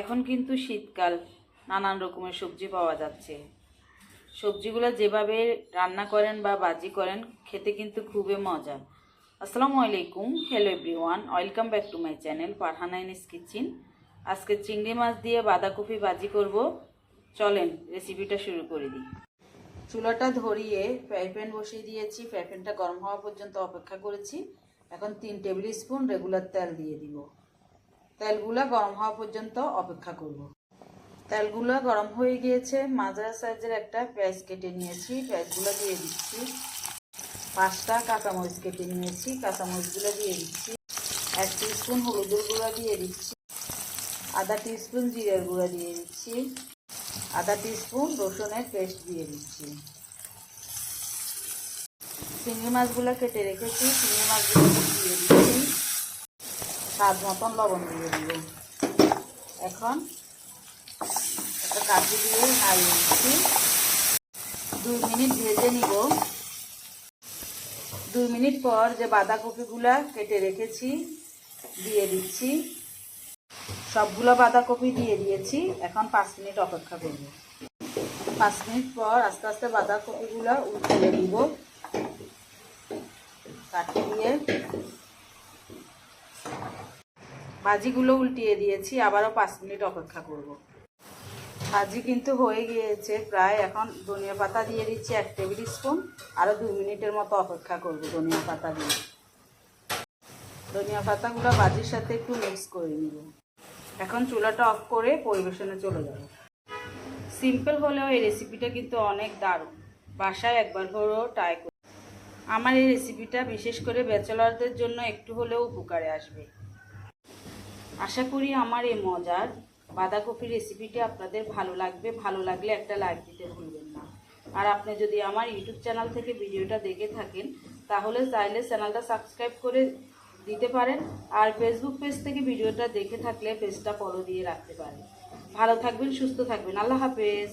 এখন কিন্তু শীতকাল, নানান রকমের সবজি পাওয়া যাচ্ছে। সবজিগুলো যেভাবে রান্না করেন বা বাজি করেন, খেতে কিন্তু খুবই মজা। আসসালামু আলাইকুম hello everyone welcome back to my channel পারহানাইনিস kitchen আজকে চিংড়ি মাছ দিয়ে বাঁধাকপি বাজি করব। চলেন রেসিপিটা শুরু করে দিই। চুলাটা ধরিয়ে ফ্রাই প্যান বসিয়ে দিয়েছি। ফ্রাই প্যানটা গরম হওয়া পর্যন্ত অপেক্ষা করেছি। এখন তিন টেবিল স্পুন রেগুলার তেল দিয়ে দিব। তেলগুলা গরম হওয়া পর্যন্ত অপেক্ষা করব। তেলগুলো গরম হয়ে গিয়েছে, মাঝারা সাইজের একটা পেঁয়াজ কেটে নিয়েছি, পেঁয়াজগুলো দিয়ে দিচ্ছি। পাঁচটা কাঁচামরিচ কেটে নিয়েছি, কাঁচামরিচগুলো দিয়ে দিচ্ছি। এক স্পুন হলুদের গুঁড়া দিয়ে দিচ্ছি। আধা স্পুন জিরের গুঁড়া দিয়ে দিচ্ছি। আধা স্পুন রসুনের পেস্ট দিয়ে দিচ্ছি। চিংড়ি মাছগুলো কেটে রেখেছি, চিংড়ি মাছগুলো দিয়ে দিচ্ছি। স্বাদ মতন লবণ দিয়ে দিব। এখন একটা কাজু দিয়ে নাড়িয়ে দিচ্ছি দুই মিনিট ভেজে নিব। দুই মিনিট পর যে বাঁধাকপিগুলা কেটে রেখেছি, দিয়ে দিচ্ছি। সবগুলো বাঁধাকপি দিয়ে দিয়েছি। এখন পাঁচ মিনিট অপেক্ষা করব। পাঁচ মিনিট পর আস্তে আস্তে বাঁধাকপিগুলো উল্টে দিব কাটি দিয়ে ভাজিগুলো উল্টিয়ে দিয়েছি, আবারও পাঁচ মিনিট অপেক্ষা করব। ভাজি কিন্তু হয়ে গিয়েছে প্রায়, এখন ধনিয়া পাতা দিয়ে দিচ্ছি এক টেবিল স্পুন, আরও দু মিনিটের মতো অপেক্ষা করব ধনিয়া পাতা দিয়ে। ধনিয়া পাতাগুলো ভাজির সাথে একটু মিক্স করে নিব। এখন চুলাটা অফ করে পরিবেশনে চলে যাব। সিম্পল হলেও এই রেসিপিটা কিন্তু অনেক দারুণ। বাসায় একবার হলেও ট্রাই করি আমার এই রেসিপিটা বিশেষ করে ব্যাচেলারদের জন্য একটু হলেও উপকারে আসবে। আশা করি আমার এই মজার বাঁধাকপি রেসিপিটি আপনাদের ভালো লাগবে। ভালো লাগলে একটা লাইক দিতে ভুলবেন না। আর আপনি যদি আমার ইউটিউব চ্যানেল থেকে ভিডিওটা দেখে থাকেন, তাহলে চাইলে চ্যানেলটা সাবস্ক্রাইব করে দিতে পারেন আর ফেসবুক পেজ থেকে ভিডিওটা দেখে থাকলে পেজটা ফলো দিয়ে রাখতে পারেন। ভালো থাকবেন, সুস্থ থাকবেন। আল্লাহ হাফেজ।